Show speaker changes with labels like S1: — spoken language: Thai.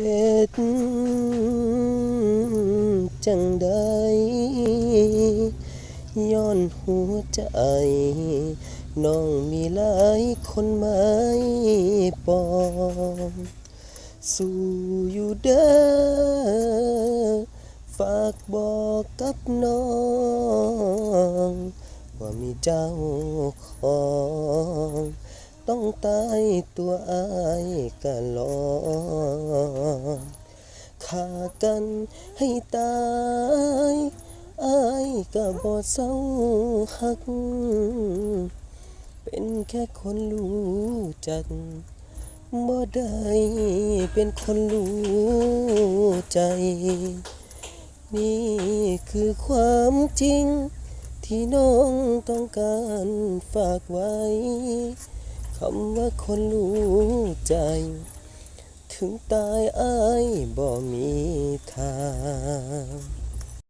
S1: เฮ็ดจังใดย้อนหัวใจ น้องมีหลายคนไหมปอง สู้อยู่เด้อฝากบอกกับน้อง ว่ามีเจ้าของต้องตายตัวอายก็ลอง กันให้ตายอายก็บ่เศร้าหัก เป็นแค่คนรู้จักบ่ได้เป็นคนรู้ใจ นี่คือความจริง ที่น้องต้องการฝากไว้คำว่าคนรู้ใจ ถึงตายอายบ่มีทาง